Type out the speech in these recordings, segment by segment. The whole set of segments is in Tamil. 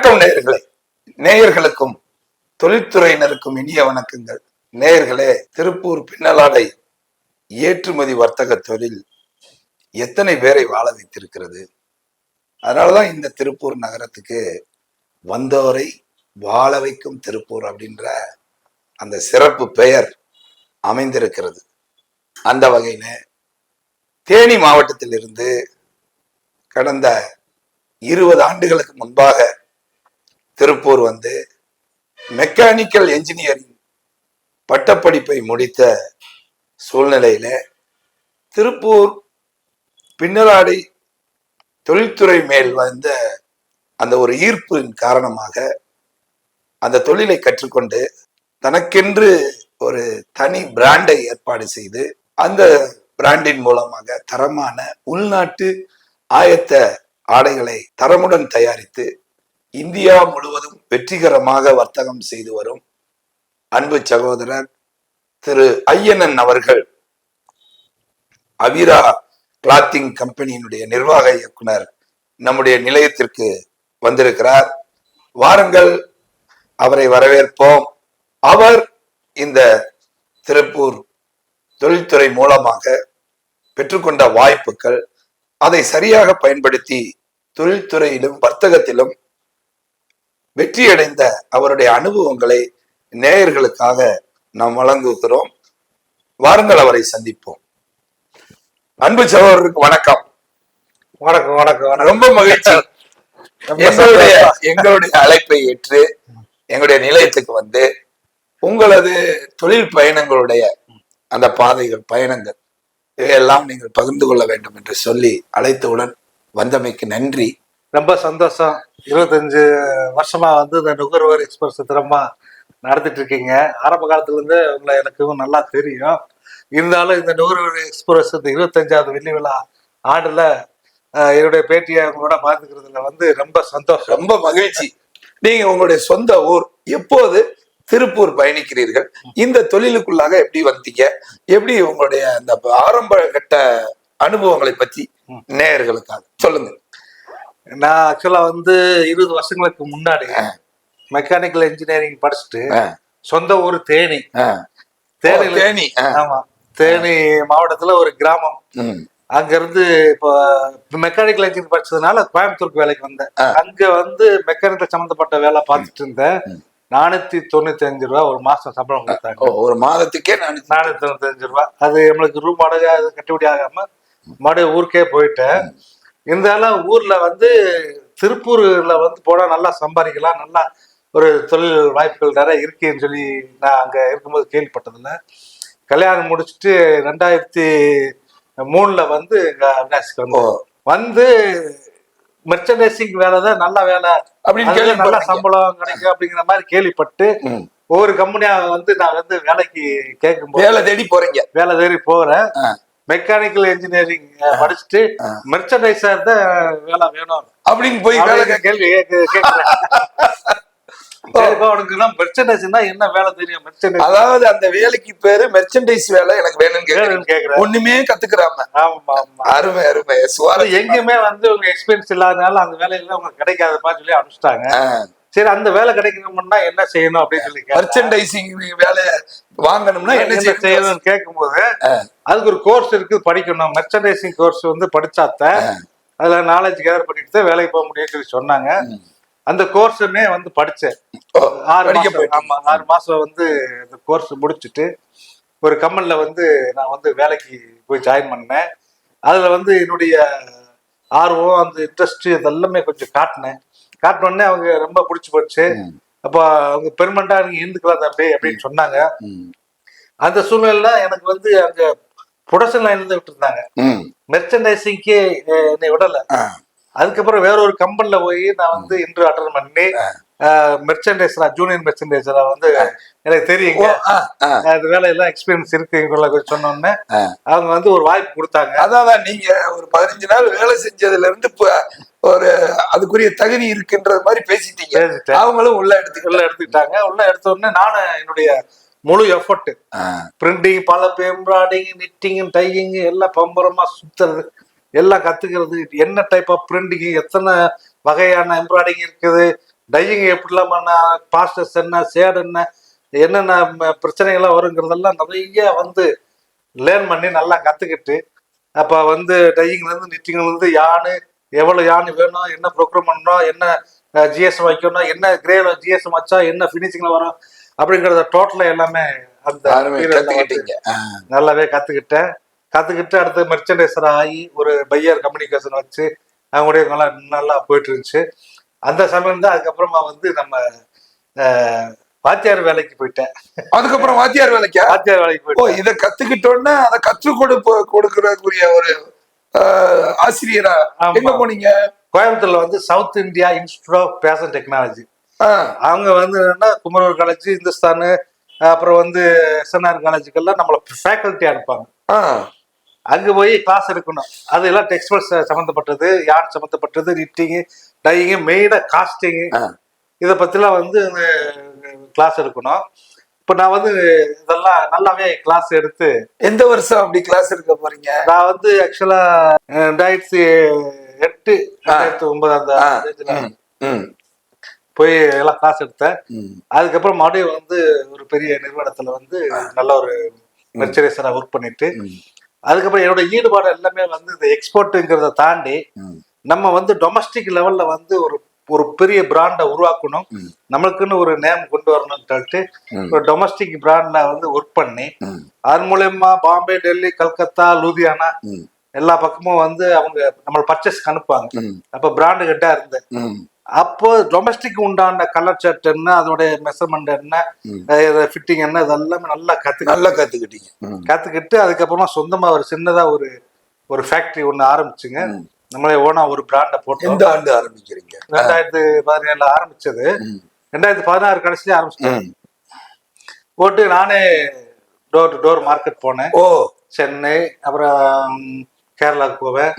நேயர்களே. நேயர்களுக்கும் தொழில்துறையினருக்கும் இனிய வணக்கங்கள். நேயர்களே திருப்பூர் பின்னலாடை ஏற்றுமதி வர்த்தக தொழில் எத்தனை பேரை வாழ வைத்திருக்கிறது? அதனாலதான் இந்த திருப்பூர் நகரத்துக்கு வந்தோரை வாழ வைக்கும் திருப்பூர் அப்படின்ற அந்த சிறப்பு பெயர் அமைந்திருக்கிறது. அந்த வகையில தேனி மாவட்டத்திலிருந்து கடந்த இருபது ஆண்டுகளுக்கு முன்பாக திருப்பூர் வந்து மெக்கானிக்கல் என்ஜினியரிங் பட்டப்படிப்பை முடித்த சூழ்நிலையில திருப்பூர் பின்னலாடை தொழில்துறை மேல் வந்த அந்த ஒரு ஈர்ப்பின் காரணமாக அந்த தொழிலை கற்றுக்கொண்டு தனக்கென்று ஒரு தனி பிராண்டை ஏற்பாடு செய்து அந்த பிராண்டின் மூலமாக தரமான உள்நாட்டு ஆயத்த ஆடைகளை தரமுடன் தயாரித்து இந்தியா முழுவதும் வெற்றிகரமாக வர்த்தகம் செய்து வரும் அன்பு சகோதரர் திரு ஐயனன் அவர்கள். அவிரா கிளாத்திங் கம்பெனியினுடைய நிர்வாக இயக்குனர் நம்முடைய நிலையத்திற்கு வந்திருக்கிறார். வாருங்கள் அவரை வரவேற்போம். அவர் இந்த திருப்பூர் தொழில்துறை மூலமாக பெற்றுக்கொண்ட வாய்ப்புகள் அதை சரியாக பயன்படுத்தி தொழில்துறையிலும் வர்த்தகத்திலும் வெற்றியடைந்த அவருடைய அனுபவங்களை நேயர்களுக்காக நாம் வழங்குகிறோம். வாருங்கள் அவரை சந்திப்போம். அன்பு சகோதரருக்கு வணக்கம். வணக்கம் வணக்கம் ரொம்ப மகிழ்ச்சி. எங்களுடைய. எங்களுடைய அழைப்பை ஏற்று எங்களுடைய நிலையத்துக்கு வந்து உங்களது தொழில் பயணங்களுடைய அந்த பாதைகள் பயணங்கள் இவையெல்லாம் நீங்கள் பகிர்ந்து கொள்ள வேண்டும் என்று சொல்லி அழைத்தவுடன் வந்தமைக்கு நன்றி. ரொம்ப சந்தோஷம். இருபத்தஞ்சு வருஷமா வந்து இந்த நுகர்வோர் எக்ஸ்பிரஸ் திறமா நடத்திட்டு இருக்கீங்க ஆரம்ப காலத்துல இருந்து உங்களை எனக்கு நல்லா தெரியும். இருந்தாலும் இந்த நுகர்வோர் எக்ஸ்பிரஸ் இந்த இருபத்தஞ்சாவது வெள்ளி விழா ஆண்டுல என்னுடைய பேட்டியை உங்களோட பார்த்துக்கிறதுல வந்து ரொம்ப சந்தோஷம். ரொம்ப மகிழ்ச்சி. நீங்க உங்களுடைய சொந்த ஊர் எப்போது திருப்பூர் பயணிக்கிறீர்கள்? இந்த தொழிலுக்குள்ளாக எப்படி வந்தீங்க? எப்படி உங்களுடைய அந்த ஆரம்ப கட்ட அனுபவங்களை பத்தி நேயர்களுக்காக சொல்லுங்க. நான் ஆக்சுவலா வந்து இருபது வருஷங்களுக்கு முன்னாடி மெக்கானிக்கல் இன்ஜினியரிங் படிச்சுட்டு சொந்த ஊர் தேனி. தேனி. ஆ, ஆமா. தேனி மாவட்டத்துல ஒரு கிராமம். அங்க இருந்து இப்போ மெக்கானிக்கல் இன்ஜினியர் படிச்சதுனால கோயம்புத்தூருக்கு வேலைக்கு வந்தேன். அங்க வந்து மெக்கானிக்கல் சம்பந்தப்பட்ட வேலை பார்த்துட்டு இருந்தேன். நானூத்தி தொண்ணூத்தி அஞ்சு ரூபா ஒரு மாசம் சம்பளம் கொடுத்தாங்க. ஒரு மாதத்துக்கே நான் நானூத்தி தொண்ணூத்தி அஞ்சு ரூபா அது நம்மளுக்கு ரூம் வாடகை கட்டுப்படி ஆகாம மறுபடியும் ஊருக்கே போயிட்டேன். இருந்தாலும் ஊர்ல வந்து திருப்பூர்ல வந்து போனா நல்லா சம்பாதிக்கலாம். நல்லா ஒரு தொழில் வாய்ப்புகள் நிறைய இருக்குன்னு சொல்லி நான் அங்க இருக்கும்போது கேள்விப்பட்டதில்ல. கல்யாணம் முடிச்சுட்டு ரெண்டாயிரத்தி மூணுல வந்து இங்க அவினாசிக்கு ஓ, வந்தோம் வந்து மெர்ச்சன்டைசிங் வேலை தான் நல்ல வேலை. அப்படின்னு நல்ல. சம்பளம் கிடைக்கும் அப்படிங்கிற மாதிரி கேள்விப்பட்டு. ஒவ்வொரு கம்பெனியா வந்து நான் வந்து வேலைக்கு கேட்கும்போது வேலை தேடி போறீங்க. வேலை தேடி போறேன். மெக்கானிக்கல் இன்ஜினியரிங் படிச்சுட்டு ஆ. மெர்ச்சன்டைசர் தான் வேலை வேணும். அப்படின்னு போய் கேள்வி மெர்ச்சன்டைஸ்னா என்ன வேலை தெரியும்? மெர்ச்சன்டைஸ் அதாவது அந்த வேலைக்கு பேரு மெர்ச்சன்டைஸ் வேலை எனக்கு வேணும்னு கேக்குறேன். ஒண்ணுமே கத்துக்கிறாம. ஆமா ஆமா. அருமை அருமை. அது சுவாரஸ்யம் எங்கேயுமே வந்து உங்க எக்ஸ்பீரியன்ஸ் இல்லாதனால அந்த வேலையில உங்களுக்கு கிடைக்காதப்பா சொல்லி அனுப்பிச்சிட்டாங்க. சரி அந்த வேலை கிடைக்கணும்னா என்ன செய்யணும் அப்படின்னு சொல்லி. மெர்ச்சன்டைசிங் வேலையை வாங்கணும்னா என்ன என்ன செய்யணும்? செய்யணும்னு கேட்கும்போது அதுக்கு ஒரு கோர்ஸ் இருக்கு படிக்கணும். மெர்ச்சன்டைசிங் கோர்ஸ் வந்து படிச்சாத்த அதுல நாலேஜ் கேதர் பண்ணிட்டு தான் வேலைக்கு போக முடியும்னு சொல்லி சொன்னாங்க. அந்த கோர்ஸுமே வந்து படிச்சேன். ஓ, ஆறு போயிட்டீங்க. ஆமா ஆறு மாசம் வந்து அந்த கோர்ஸ் முடிச்சுட்டு ஒரு கம்பெனில வந்து நான் வந்து வேலைக்கு போய் ஜாயின் பண்ணேன். அதுல வந்து என்னுடைய ஆர்வம் அந்த இன்ட்ரெஸ்ட் இதெல்லாமே கொஞ்சம் காட்டினேன். காட்டினோடனே அவங்க ரொம்ப பிடிச்சி போச்சு. அப்ப அவங்க பெர்மனண்டா நீங்க இருந்துக்கலாம் தம்பி அப்படின்னு சொன்னாங்க. அந்த சூழ்நிலையில எனக்கு வந்து அங்க ப்ரொடக்ஷன் லைன்ல இருந்து விட்டு இருந்தாங்க மெர்ச்சன்டைசிங்க்கு என்னை விடல. அதுக்கப்புறம் வேற ஒரு கம்பெனில போய் நான் வந்து இன்டர்வியூ அட்டன் பண்ணி மெர்ச்சன்டைசரா ஜூனியர் மெர்ச்சன்டைசரா வந்து எனக்கு தெரியுங்க. அது வேலையெல்லாம் எக்ஸ்பீரியன்ஸ் இருக்கு சொன்னோடனே ஆ. அவங்க வந்து ஒரு வாய்ப்பு கொடுத்தாங்க. அதான் நீங்க ஒரு பதினஞ்சு நாள் வேலை செஞ்சதுல இருந்து ஒரு அதுக்குரிய தகுதி இருக்குன்றது மாதிரி பேசிட்டீங்க. அவங்களும் உள்ள எடுத்துக்கல உள்ள எடுத்துக்கிட்டாங்க. உள்ள எடுத்த உடனே நானும் என்னுடைய முழு எஃபர்ட் பிரிண்டிங் பல எம்ப்ராய்டிங் நிட்டிங் டையிங் எல்லாம் பம்பரமா சுத்துறது. எல்லாம் கத்துக்கிறது. என்ன டைப் ஆஃப் பிரிண்டிங் எத்தனை வகையான எம்ப்ராய்டிங் இருக்குது? டையிங் எப்படிலாம் பண்ண பாஸ்டர்ஸ் என்ன சேடு என்ன என்னென்ன பிரச்சனைகள்லாம் வருங்கிறதெல்லாம் நிறைய வந்து லேர்ன் பண்ணி நல்லா கற்றுக்கிட்டு அப்போ வந்து டையிங்லேருந்து நிட்டிங்லேருந்து யானு எவ்வளோ யானு வேணும் என்ன ப்ரோக்ராம் பண்ணணும் என்ன ஜிஎஸ்எம் வைக்கணும் என்ன கிரேல ஜிஎஸ்எம் வச்சா என்ன ஃபினிஷிங்கில் வரும் அப்படிங்கிறத டோட்டலாக எல்லாமே அந்த. நல்லாவே கற்றுக்கிட்டேன் கற்றுக்கிட்டு அடுத்து மெர்ச்சன்டைசர் ஆகி ஒரு பையர் கம்யூனிகேஷன் வச்சு அவங்களுடைய நல்லா நல்லா போயிட்டு இருந்துச்சு. அந்த சமயம் தான் அதுக்கப்புறமா வந்து நம்ம வாத்தியார் வேலைக்கு போயிட்டேன். அதுக்கப்புறம் வாத்தியார் வேலைக்கா? வாத்தியார் வேலைக்கு ஓ போயிட்டேன். இத கத்துக்கிட்டோன்னா அதை கற்றுக் கொடுப்ப கொடுக்கறதுக்குரிய ஒரு ஆசிரியரா. எங்க போனீங்க? கோயம்புத்தூர்ல வந்து South India institute of fashion technology அவங்க வந்து என்னன்னா குமரூர் காலேஜ் இந்துஸ்தானு அப்புறம் வந்து எஸ்என்ஆர் காலேஜுக்கெல்லாம் நம்மளை ஃபேக்கல்ட்டி அனுப்பாங்க ஆஹ், அங்க போய் கிளாஸ் எடுக்கணும். அது எல்லாம் டெக்ஸ்டைல்ஸ் சம்மந்தப்பட்டது யான் சம்மந்தப்பட்டது நிட்டிங்கு டையிங்கு மெயினாக காஸ்டிங்கு. இதை பற்றிலாம் வந்து கிளாஸ் எடுக்கணும். இப்போ நான் வந்து இதெல்லாம் நல்லாவே கிளாஸ் எடுத்து எந்த வருஷம் அப்படி கிளாஸ் எடுக்க போறீங்க? நான் வந்து ஆக்சுவலாக ரெண்டாயிரத்தி எட்டு ரெண்டாயிரத்தி ஒன்பது அந்த போய் எல்லாம் கிளாஸ் எடுத்தேன். அதுக்கப்புறம் மறுபடியும் வந்து ஒரு பெரிய நிறுவனத்துல வந்து நல்ல ஒரு மெர்ச்சரைசரா ஒர்க் பண்ணிட்டு. அதுக்கப்புறம் என்னோட ஈடுபாடு எல்லாமே வந்து இந்த எக்ஸ்போர்ட்டுங்கிறத தாண்டி. நம்ம வந்து டொமஸ்டிக் லெவல்ல வந்து ஒரு ஒரு பெரிய பிராண்டை உருவாக்கணும். நம்மளுக்குன்னு ஒரு நேம் கொண்டு வரணும்னு சொல்லிட்டு. ஒரு டொமஸ்டிக் பிராண்ட்ல வந்து ஒர்க் பண்ணி. அது மூலயமா பாம்பே டெல்லி கல்கத்தா லூதியானா. எல்லா பக்கமும் வந்து அவங்க நம்ம பர்ச்சேஸ்க்கு அனுப்புவாங்க. அப்ப பிராண்டு கிட்ட இருந்தேன். அப்போ டொமஸ்டிக் உண்டான கலர் ஷர்ட் என்ன அதோடைய மெஷர்மெண்ட் என்ன. ஃபிட்டிங் என்ன இதெல்லாமே நல்லா கத்து நல்லா கத்துக்கிட்டீங்க. கத்துக்கிட்டு அதுக்கப்புறமா சொந்தமா ஒரு சின்னதா ஒரு ஒரு ஃபேக்டரி ஒண்ணு ஆரம்பிச்சுங்க. நம்மளே ஓனா ஒரு பிராண்டை போட்டோம் எந்த ஆண்டு ஆரம்பிக்கிறீங்க ரெண்டாயிரத்தி பதினேழுல ஆரம்பிச்சது. ரெண்டாயிரத்தி பதினாறு கடைசியில ஆரம்பிச்சிட்டேன். போட்டு நானே டோர் டு டோர் மார்க்கெட் போனேன் ஓ சென்னை அப்புறம் கேரளாவுக்கு போவேன்.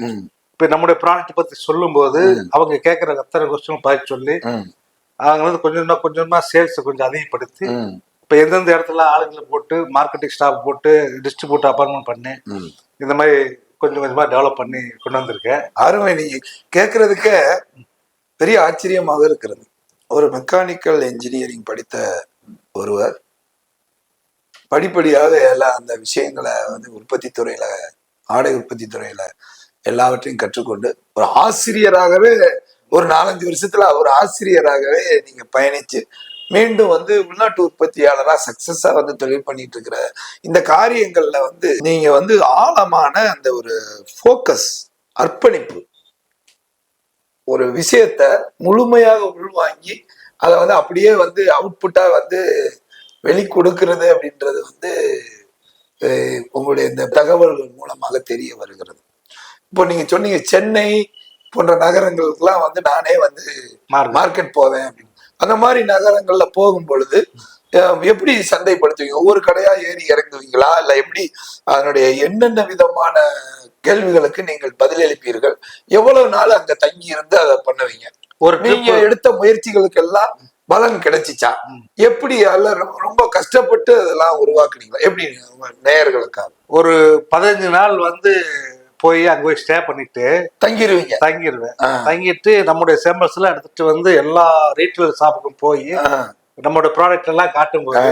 இப்போ நம்முடைய ப்ராடக்ட் பத்தி சொல்லும்போது அவங்க கேட்குற அத்தனை கொஸ்டின் பார்த்து சொல்லி. அவங்க வந்து கொஞ்சமா கொஞ்சமா சேல்ஸ் கொஞ்சம் அதிகப்படுத்தி. இப்போ எந்தெந்த இடத்துல ஆளுங்களை போட்டு மார்க்கெட்டிங் ஸ்டாஃப் போட்டு டிஸ்ட்ரிபியூட் அப்பாயின்மெண்ட் பண்ணி. இந்த மாதிரி கொஞ்சம் கொஞ்சமா டெவலப் பண்ணி கொண்டு வந்திருக்கேன் அருமை நீங்க கேட்கறதுக்கே பெரிய ஆச்சரியமாக இருக்கிறது ஒரு மெக்கானிக்கல் இன்ஜினியரிங் படித்த ஒருவர் படிப்படியாக எல்லா அந்த விஷயங்களை வந்து உற்பத்தி துறையில ஆடை உற்பத்தி துறையில எல்லாவற்றையும் கற்றுக்கொண்டு ஒரு ஆசிரியராகவே ஒரு நாலஞ்சு வருஷத்துல ஒரு ஆசிரியராகவே நீங்க பயணிச்சு மீண்டும் வந்து உள்நாட்டு உற்பத்தியாளரா சக்சஸா வந்து தொழில் பண்ணிட்டு இருக்கிற இந்த காரியங்கள்ல வந்து நீங்க வந்து ஆழமான அந்த ஒரு ஃபோக்கஸ் அர்ப்பணிப்பு ஒரு விஷயத்த முழுமையாக உள்வாங்கி அதை வந்து அப்படியே வந்து அவுட்புட்டா வந்து வெளி கொடுக்கிறது அப்படின்றது வந்து உங்களுடைய இந்த தகவல்கள் மூலமாக தெரிய வருகிறது. இப்போ நீங்க சொன்னீங்க சென்னை போன்ற நகரங்களுக்கெல்லாம் வந்து நானே வந்து மார்க் மார்க்கெட் போவேன் அப்படின்னு. அந்த மாதிரி நகரங்கள்ல போகும் பொழுது எப்படி சந்தைப்படுத்துவீங்க? ஒவ்வொரு கடையா ஏறி இறங்குவீங்களா? இல்ல எப்படி அதனுடைய என்னென்ன விதமான கேள்விகளுக்கு நீங்கள் பதிலளிப்பீர்கள்? எவ்வளவு நாள் அங்க தங்கி இருந்து அதை பண்ணுவீங்க? ஒரு நீங்க எடுத்த முயற்சிகளுக்கு எல்லாம் பலன் கிடைச்சிச்சா? எப்படி அல்ல ரொம்ப- ரொம்ப கஷ்டப்பட்டு அதெல்லாம் உருவாக்குனீங்களா? எப்படி நேயர்களுக்காக? ஒரு பதினஞ்சு நாள் வந்து போய் அங்க போய் ஸ்டே பண்ணிட்டு தங்கிருவீங்க. தங்கிடுவேன். தங்கிட்டு நம்முடைய சேம்பர்ஸ் எல்லாம் எடுத்துட்டு வந்து எல்லா ரீட்டைல் ஷாப்புக்கும் போய் நம்மளோட ப்ராடக்ட் எல்லாம் காட்டும்போது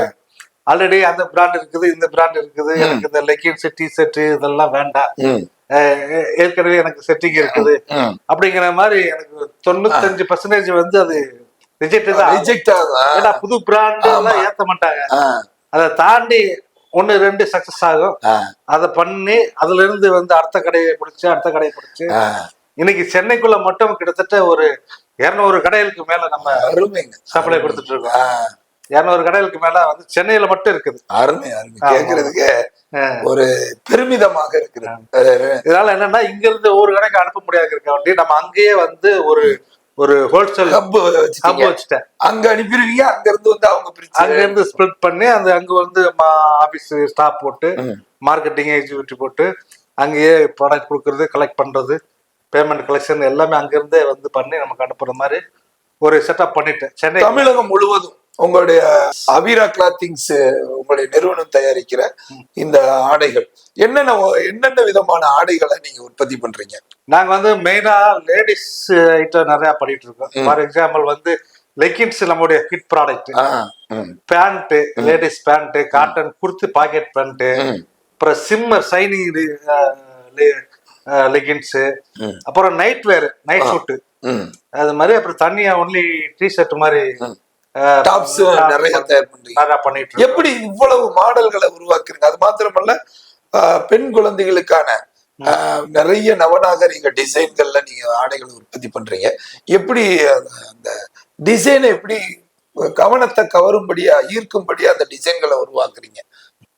ஆல்ரெடி அந்த பிராண்ட் இருக்குது இந்த பிராண்ட் இருக்குது எனக்கு இந்த லெக்கின்ஸ் டி ஷர்ட் இதெல்லாம் வேண்டாம். ஏற்கனவே எனக்கு செட்டிங் இருக்குது. அப்படிங்கிற மாதிரி எனக்கு தொண்ணூத்தஞ்சு பர்சன்டேஜ் வந்து அது ரிஜெக்ட் தான். ரிஜெக்ட் ஆகுதா? ஏன்னா புது பிராண்ட் எல்லாம் ஏத்த மாட்டாங்க. அதை தாண்டி ஒன்னு ரெண்டு சக்சஸ் ஆகும். அதை பண்ணி அதுல இருந்து வந்து அடுத்த கடையை பிடிச்சு அடுத்த கடையை பிடிச்சு. இன்னைக்கு சென்னைக்குள்ள மட்டும் கிட்டத்தட்ட ஒரு இருநூறு கடைகளுக்கு மேல நம்ம சப்ளை கொடுத்துட்டு இருக்கோம். இருநூறு கடைகளுக்கு மேல வந்து சென்னையில மட்டும் இருக்குது. அருமை அருமை. கேட்கறதுக்கு ஒரு பெருமிதமாக இருக்கிறது அஹ், இதனால என்னன்னா இங்க இருந்து ஒரு கடைக்கு அனுப்ப முடியாது இருக்க வேண்டி நம்ம அங்கேயே வந்து ஒரு ஒரு ஹோல்சேல் ஹப் ஹப் வச்சுட்டேன். அங்க அனுப்பிடுவீங்க அங்க இருந்து வந்து அவங்க அங்க இருந்து ஸ்ப்ளிட் பண்ணி அந்த அங்க வந்து ஆபீஸ் ஸ்டாஃப் போட்டு. மார்க்கெட்டிங் எக்ஸிக்யூட்டிவ் போட்டு அங்கேயே ப்ராடக்ட் கொடுக்கறது கலெக்ட் பண்றது பேமெண்ட் கலெக்ஷன் எல்லாமே அங்க இருந்தே வந்து பண்ணி நமக்கு அனுப்புற மாதிரி ஒரு செட்டப் பண்ணிட்டேன். சென்னை தமிழகம் முழுவதும். உங்களுடைய அவிரா கிளாத்திங்ஸ் உங்களுடைய நிறுவனம் தயாரிக்கிற இந்த ஆடைகள். என்னென்ன என்னென்ன விதமான ஆடைகளை நீங்க உற்பத்தி பண்றீங்க? நாங்க வந்து மெயினா லேடிஸ் ஐட்டம் நிறைய பண்ணிட்டு இருக்கோம். ஃபார் எக்ஸாம்பிள் வந்து லெகின்ஸ் நம்மளுடைய hit product pant ladies pant cotton kurti pocket pant அப்புறம் சிம்மர் சைனிங் லெகின்ஸ். அப்புறம் நைட் வேர் நைட் ஷூட். அது மாதிரி அப்புறம் தனியா ஒன்லி டி ஷர்ட் மாதிரி டாப்ஸ் நிறைய தயார் பண்றீங்க. எப்படி இவ்வளவு மாடல்களை உருவாக்குறீங்க? அது மாத்திரமல்ல பெண் குழந்தைகளுக்கான நிறைய நவநாகரிக டிசைன்கள்ல நீங்க ஆடைகளை உற்பத்தி பண்றீங்க. எப்படி அந்த- டிசைனை எப்படி கவனத்தை கவரும்படியா ஈர்க்கும்படியா அந்த டிசைன்களை உருவாக்குறீங்க?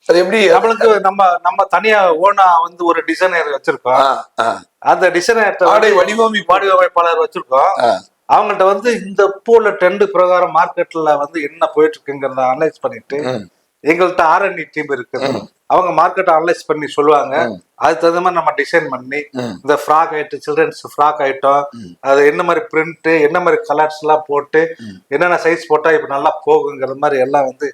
அது எப்படி நம்மளுக்கு நம்ம நம்ம தனியா ஓனா வந்து ஒரு டிசைனர் வச்சிருக்கோம். அந்த டிசைனர் ஆடை வடிவமைப்பு. வடிவமைப்பாளர் வச்சிருக்கோம். அவங்கள்ட்ட வந்து இந்த பூல ட்ரெண்ட் பிரகாரம் மார்க்கெட்ல வந்து என்ன போயிட்டு இருக்குங்கிறத அனலைஸ் பண்ணிட்டு எங்கள்கிட்ட ஆர்என்டி டீம் இருக்குது. அவங்க மார்க்கெட்டை அனலைஸ் பண்ணி சொல்லுவாங்க. அதுக்கு தகுந்த மாதிரி நம்ம டிசைன் பண்ணி. இந்த frock item children's frock item அது என்ன மாதிரி பிரிண்ட் என்ன மாதிரி கலர்ஸ் எல்லாம் போட்டு என்னென்ன சைஸ் போட்டா இப்ப நல்லா போகுங்கிற மாதிரி எல்லாம் வந்து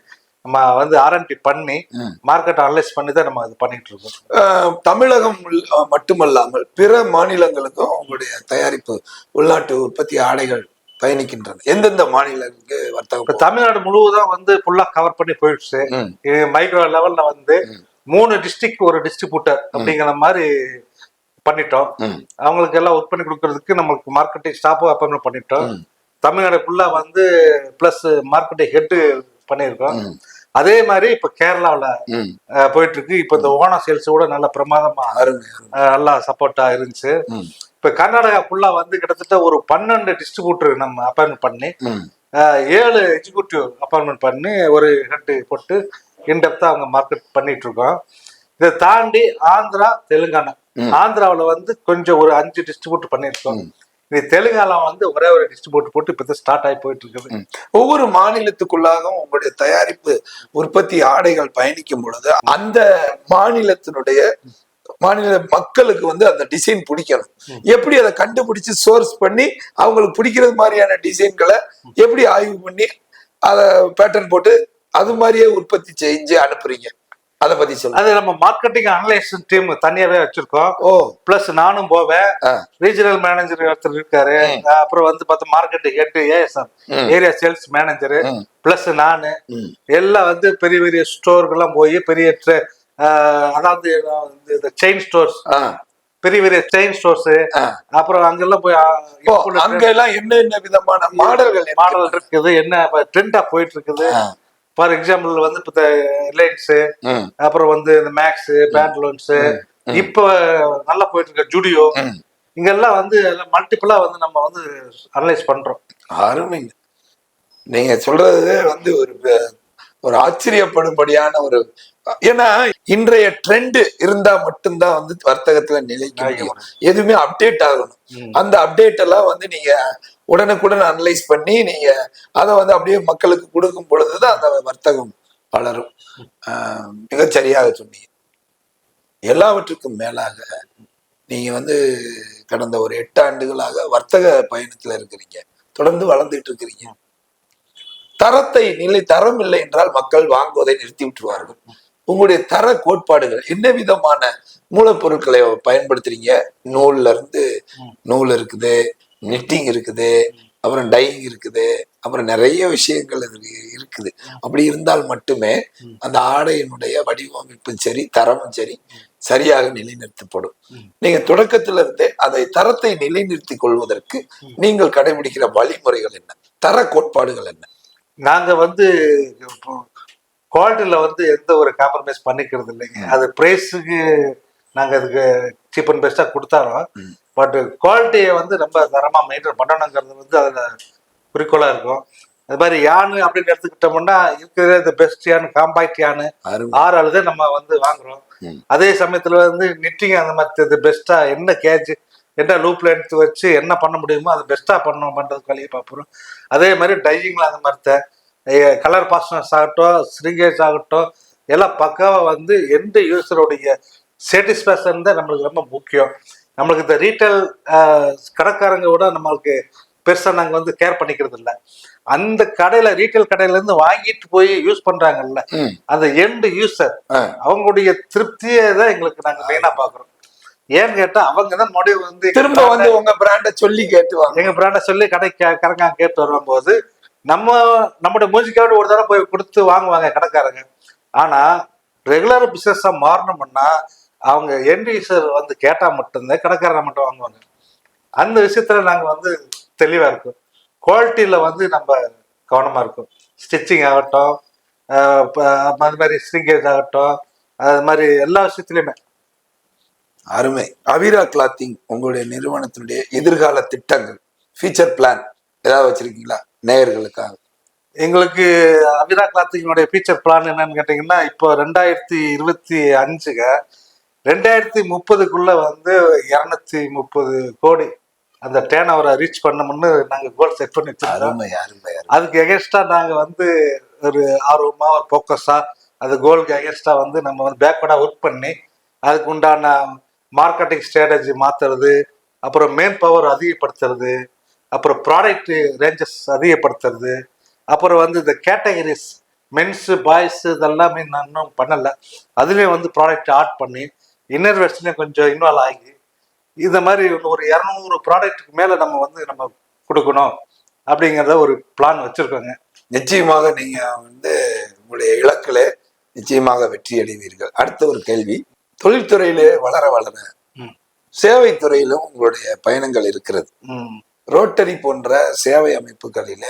நம்ம வந்து ஆர்என்டி பண்ணி ம். மார்க்கெட்டை அனலைஸ் பண்ணி தான் நம்ம இது பண்ணிட்டு இருக்கோம் தமிழகம் மட்டுமல்லாமல் பிற மாநிலங்களுக்கும் உங்களுடைய தயாரிப்பு உள்நாட்டு உற்பத்தி ஆடைகள் பயணிக்கின்றன எந்தெந்த மாநிலங்களுக்கு வர்த்தகம் தமிழ்நாடு முழுவதும் வந்து ஃபுல்லா கவர் பண்ணி போயிடுச்சு. மைக்ரோ லெவல்ல வந்து மூணு டிஸ்ட்ரிக்ட் ஒரு டிஸ்ட்ரிபியூட்டர் அப்படிங்கிற மாதிரி பண்ணிட்டோம். அவங்களுக்கு எல்லாம் ஒர்க் பண்ணி கொடுக்கறதுக்கு நம்மளுக்கு மார்க்கெட்டிங் ஸ்டாஃபும் அப்பாயின்மெண்ட் பண்ணிட்டோம். தமிழ்நாடு ஃபுல்லா வந்து பிளஸ் மார்க்கெட்டிங் ஹெட் பண்ணியிருக்கோம். அதே மாதிரி இப்ப கேரளாவுல போயிட்டு இருக்கு இப்ப இந்த ஓணம் சேல்ஸ் கூட நல்ல பிரமாதமா நல்லா சப்போர்ட்டா இருந்துச்சு. இப்ப கர்நாடகா ஃபுல்லா வந்து கிட்டத்தட்ட ஒரு பன்னெண்டு டிஸ்ட்ரிபியூட்டர் நம்ம அப்பாயின்மெண்ட் பண்ணி ஏழு எக்ஸிக்யூட்டிவ் அப்பாயின்மெண்ட் பண்ணி ஒரு ஹெட் போட்டு இன்டெப்தா அவங்க மார்க்கெட் பண்ணிட்டு இருக்கோம் இதை தாண்டி ஆந்திரா தெலுங்கானா. ஆந்திராவுல வந்து கொஞ்சம் ஒரு அஞ்சு டிஸ்ட்ரிபியூட் பண்ணியிருக்கோம். இது தெலுங்கானா வந்து ஒரே ஒரு டிஸ்ட்ரிபியூட் போட்டு இப்போ ஸ்டார்ட் ஆகி போயிட்டு இருக்குது. ஒவ்வொரு மாநிலத்துக்குள்ளாகவும் உங்களுடைய தயாரிப்பு உற்பத்தி ஆடைகள் பயணிக்கும் பொழுது அந்த மாநிலத்தினுடைய மாநில மக்களுக்கு வந்து அந்த டிசைன் பிடிக்கணும். எப்படி அதை கண்டுபிடிச்சு சோர்ஸ் பண்ணி அவங்களுக்கு பிடிக்கிறது மாதிரியான டிசைன்களை எப்படி ஆய்வு பண்ணி அதை பேட்டர்ன் போட்டு அது மாதிரியே உற்பத்தி செஞ்சு அனுப்புறீங்க? அதை பத்தி சொல்லுங்க அது நம்ம மார்க்கெட்டிங் அனலைசேஷன் டீம் தனியாவே வச்சிருக்கோம். ஓ. பிளஸ் நானும் போவேன். ரீஜனல் மேனேஜர் ஒருத்தர் இருக்காரு. அப்புறம் வந்து பார்த்தா market head ASM. Area sales manager. Plus நானு. எல்லாம் வந்து பெரிய பெரிய ஸ்டோருக்கெல்லாம் போய் பெரிய அதாவது இந்த செயின் ஸ்டோர்ஸ் பெரிய பெரிய செயின் ஸ்டோர்ஸ். அப்புறம் அங்கெல்லாம் போய் ஓ, அங்க எல்லாம் என்ன என்ன விதமான மாடல்கள்? மாடல் இருக்குது. என்ன ட்ரெண்டா போயிட்டு இருக்குது. ஃபார் எக்ஸாம்பிள் வந்து இப்போ ரிலையன்ஸ். அப்புறம் வந்து இந்த மேக்ஸ் பேண்ட்லோன்ஸ் இப்போ நல்லா போயிட்டு இருக்க ஜுடியோ. இங்கெல்லாம் வந்து மல்டிபிளா வந்து நம்ம வந்து அனலைஸ் பண்றோம். அருமைங்க நீங்க சொல்றது வந்து ஒரு ஒரு ஆச்சரியப்படும்படியான ஒரு ஏன்னா இன்றைய ட்ரெண்ட் இருந்தா மட்டும்தான் வந்து வர்த்தகத்துல நிலைக்க முடியும். எதுவுமே அப்டேட் ஆகணும். அந்த அப்டேட் எல்லாம் வந்து நீங்க உடனுக்குடன் அனலைஸ் பண்ணி நீங்க அதை வந்து அப்படியே மக்களுக்கு கொடுக்கும் பொழுதுதான் அந்த வர்த்தகம் வளரும். ஆஹ் சரியாக சொன்னீங்க. எல்லாவற்றுக்கும் மேலாக நீங்க வந்து கடந்த ஒரு எட்டு ஆண்டுகளாக வர்த்தக பயணத்துல இருக்கிறீங்க. தொடர்ந்து வளர்ந்துட்டு இருக்கிறீங்க. தரத்தை நிலை தரம் இல்லை என்றால் மக்கள் வாங்குவதை நிறுத்தி விட்டுருவார்கள். உங்களுடைய தர கோட்பாடுகள் என்ன விதமான மூலப்பொருட்களை பயன்படுத்துறீங்க? நூல்ல இருந்து நூல் இருக்குது நிட்டிங் இருக்குது அப்புறம் டையிங் இருக்குது அப்புறம் நிறைய விஷயங்கள் இதுல இருக்குது. அப்படி இருந்தால் மட்டுமே அந்த ஆடையினுடைய வடிவமைப்பும் சரி தரமும் சரி சரியாக நிலைநிறுத்தப்படும். நீங்க தொடக்கத்துல இருந்தே அதை தரத்தை நிலைநிறுத்திக் கொள்வதற்கு நீங்கள் கடைபிடிக்கிற வழிமுறைகள் என்ன? தர கோட்பாடுகள் என்ன? நாங்க வந்து குவாலிட்டியில வந்து எந்த ஒரு காம்ப்ரமைஸ் பண்ணிக்கிறது இல்லைங்க. அது பிரைஸுக்கு நாங்க அதுக்கு சீப் அண்ட் பெஸ்டா கொடுத்தாலும் பட் குவாலிட்டியை வந்து ரொம்ப தரமா மெயின்டைன் பண்ணணுங்கிறது வந்து அதுல குறிக்கோளா இருக்கும். அது மாதிரி யானு அப்படின்னு எடுத்துக்கிட்டோம்னா இருக்கிற இந்த பெஸ்ட் யானு காம்பாக்ட் யானு ஆறு அழுத நம்ம வந்து வாங்குறோம். அதே சமயத்துல வந்து நிட்டிங் அந்த மாதிரி பெஸ்டா என்ன கேஜ் என்ன லூப்ல எடுத்து வச்சு என்ன பண்ண முடியுமோ அதை பெஸ்டா பண்ணணும் பண்றதுக்கு வழியை பார்ப்போம். அதே மாதிரி டையிங்ல அந்த மாதிரி கலர் பாஸ்டர்ஸ் ஆகட்டும் ஸ்ரிங்கேஜ் ஆகட்டும் எல்லாம் பக்காவா வந்து எந்த யூசருடைய சாட்டிஸ்ஃபேக்ஷன் தான் நம்மளுக்கு ரொம்ப முக்கியம். நம்மளுக்கு இந்த ரீட்டைல் கடைக்காரங்க விட நம்மளுக்கு பெருசா நாங்க வந்து கேர் பண்ணிக்கிறது இல்ல அந்த கடையில ரீட்டைல் கடையில இருந்து வாங்கிட்டு போய் யூஸ் பண்றாங்கல்ல. அந்த எண்டு யூசர் ஆ. அவங்களுடைய திருப்தியை தான் எங்களுக்கு நாங்க மெயினா பாக்குறோம் ஏன்னு கேட்டா அவங்க தான் முடிவு வந்து திரும்ப வந்து உங்க பிராண்ட சொல்லி கேட்டுவாங்க எங்க பிராண்ட சொல்லி கடை கரங்கா கேட்டு வரும்போது நம்ம நம்முடைய மூஞ்சிக்காவது ஒரு தடவை போய் கொடுத்து வாங்குவாங்க கடைக்காரங்க ஆனா ரெகுலர் பிசினஸா மாறணும்னா அவங்க எண்ட் யூசர் வந்து கேட்டா மட்டும்தான் கடைக்காரங்க மட்டும் வாங்குவாங்க. அந்த விஷயத்துல நாங்க வந்து தெளிவா இருக்கோம். குவாலிட்டியில வந்து நம்ம கவனமா இருக்கும். ஸ்டிச்சிங் ஆகட்டும் அது மாதிரி ஸ்ட்ரிங்கேஜ் ஆகட்டும் அது மாதிரி எல்லா விஷயத்துலயுமே. அருமை. அவிரா கிளாத்திங் உங்களுடைய நிறுவனத்தினுடைய எதிர்கால திட்டங்கள் ஃபியூச்சர் பிளான் ஏதாவது வச்சிருக்கீங்களா? நேயர்களுக்காக. எங்களுக்கு அபிரா கிளாத்திங்கோடைய ஃபீச்சர் பிளான் என்னன்னு கேட்டிங்கன்னா இப்போ ரெண்டாயிரத்தி இருபத்தி அஞ்சுங்க ரெண்டாயிரத்தி முப்பதுக்குள்ள வந்து இரநூத்தி முப்பது கோடி அந்த டேன் ஓவரை ரீச் பண்ணணும்னு நாங்கள் கோல் செட் பண்ணி வச்சிருக்கோம். அதுக்கு எகென்ஸ்டா நாங்கள் வந்து ஒரு ஆர்வமா ஒரு ஃபோக்கஸா அது கோலுக்கு எகென்ஸ்டா வந்து நம்ம வந்து பேக்வர்டாக ஒர்க் பண்ணி அதுக்கு உண்டான மார்க்கெட்டிங் ஸ்ட்ராட்டஜி மாத்துறது அப்புறம் மேன் பவர் அதிகப்படுத்துறது அப்புறம் ப்ராடக்ட் ரேஞ்சஸ் அதிகப்படுத்துறது அப்புறம் வந்து இந்த கேட்டகரிஸ் மென்ஸு பாய்ஸ் இதெல்லாமே நான் இன்னும் பண்ணலை. அதுலேயும் வந்து ப்ராடக்ட் ஆட் பண்ணி இன்னர் வெர்ஷன்லேயும் கொஞ்சம் இன்வால்வ் ஆகி இந்த மாதிரி ஒரு இரநூறு ப்ராடக்ட்டுக்கு மேலே நம்ம வந்து நம்ம கொடுக்கணும் அப்படிங்கிறத ஒரு பிளான் வச்சுருக்கோங்க நிச்சயமாக நீங்க வந்து உங்களுடைய இலக்கில நிச்சயமாக வெற்றி அடைவீர்கள் அடுத்த ஒரு கேள்வி தொழில்துறையிலே வளர வளர ம். சேவை துறையிலும் உங்களுடைய பயணங்கள் இருக்கிறது ரோட்டரி போன்ற சேவை அமைப்புகளில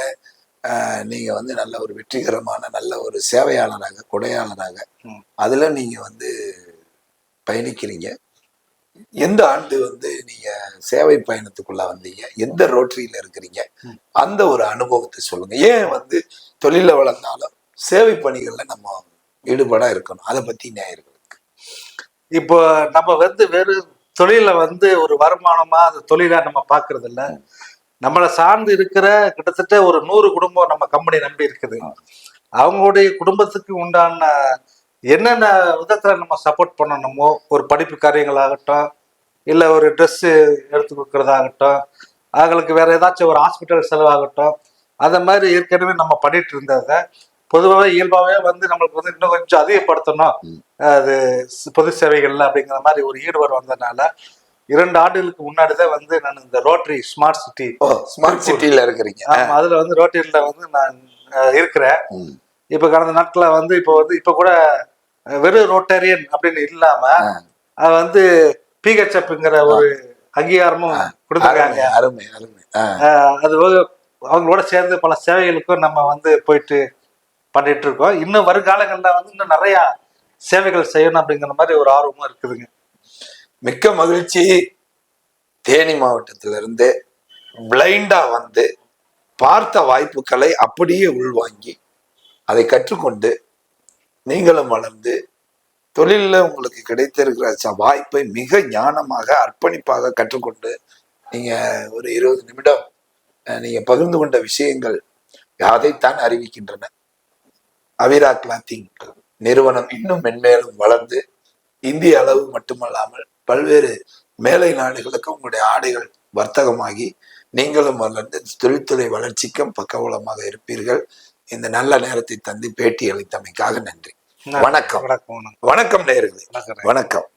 ஆஹ், நீங்க வந்து நல்ல ஒரு வெற்றிகரமான நல்ல ஒரு சேவையாளராக கொடையாளராக. அதுல நீங்க வந்து பயணிக்கிறீங்க? எந்த ஆண்டு வந்து நீங்க சேவை பயணத்துக்குள்ள வந்தீங்க? எந்த ரோட்டரியில இருக்கிறீங்க. அந்த ஒரு அனுபவத்தை சொல்லுங்க. ஏன் வந்து தொழில வளர்ந்தாலும் சேவை பணிகள்ல நம்ம ஈடுபட இருக்கணும். அதை பத்தி நேயர்களுக்கு இப்போ நம்ம வந்து வெறும் தொழில வந்து ஒரு வருமானமா அந்த தொழிலா நம்ம பாக்குறது இல்ல நம்மளை சார்ந்து இருக்கிற கிட்டத்தட்ட ஒரு நூறு குடும்பம் நம்ம கம்பெனி நம்பி இருக்குது. அவங்களுடைய குடும்பத்துக்கு உண்டான என்னென்ன விதத்துல நம்ம சப்போர்ட் பண்ணணுமோ ஒரு படிப்பு காரியங்களாகட்டும் இல்ல ஒரு Dress எடுத்து கொடுக்கறதாகட்டும் அவங்களுக்கு வேற ஏதாச்சும் ஒரு ஹாஸ்பிட்டல் செலவாகட்டும் அந்த மாதிரி ஏற்கனவே நம்ம பண்ணிட்டு இருந்ததை பொதுவாகவே இயல்பாகவே வந்து நம்மளுக்கு வந்து இன்னும் கொஞ்சம் அதிகப்படுத்தணும். அது பொது சேவைகள்ல அப்படிங்கிற மாதிரி ஒரு ஈடுபாடு வந்ததுனால இரண்டு ஆண்டுகளுக்கு முன்னாடி தான் வந்து நான் இந்த ரோட்டரி ஸ்மார்ட் சிட்டி ஸ்மார்ட் சிட்டில இருக்கிறீங்க. ஆமா அதுல வந்து ரோட்டரியில வந்து நான் இருக்கிறேன். இப்ப கடந்த நாட்கள வந்து இப்போ வந்து இப்ப கூட வெறும் ரோட்டரியன் அப்படின்னு இல்லாம. அது வந்து பிஹெச்எப்ங்கிற ஒரு அங்கீகாரமும் கொடுத்துருக்காங்க. அருமை அருமை அது அவங்களோட சேர்ந்து பல சேவைகளுக்கும் நம்ம வந்து போயிட்டு பண்ணிட்டு இருக்கோம் இன்னும் வருங்காலங்கள்ல வந்து இன்னும் நிறைய சேவைகள் செய்யணும் அப்படிங்கிற மாதிரி ஒரு ஆர்வமும் இருக்குதுங்க. மிக்க மகிழ்ச்சி. தேனி மாவட்டத்திலிருந்து பிளைண்டா வந்து பார்த்த வாய்ப்புகளை அப்படியே உள்வாங்கி அதை கற்றுக்கொண்டு நீங்களும் வளர்ந்து தொழிலில் உங்களுக்கு கிடைத்திருக்கிற ச- வாய்ப்பை மிக ஞானமாக அர்ப்பணிப்பாக கற்றுக்கொண்டு நீங்க ஒரு இருபது நிமிடம் அஹ், நீங்க பகிர்ந்து கொண்ட விஷயங்கள் அதைத்தான் அறிவிக்கின்றன. அவிரா கிளாத்திங் நிறுவனம் இன்னும் மென்மேலும் வளர்ந்து இந்திய அளவு மட்டுமல்லாமல் பல்வேறு மேலை நாடுகளுக்கு உங்களுடைய ஆடைகள் வர்த்தகமாகி நீங்களும் வளர்ந்து தொழில்துறை வளர்ச்சிக்கும் பக்கபலமாக இருப்பீர்கள். இந்த நல்ல நேரத்தை தந்து பேட்டி அளித்தமைக்காக நன்றி. வணக்கம். வணக்கம் வணக்கம். வணக்கம் வணக்கம்.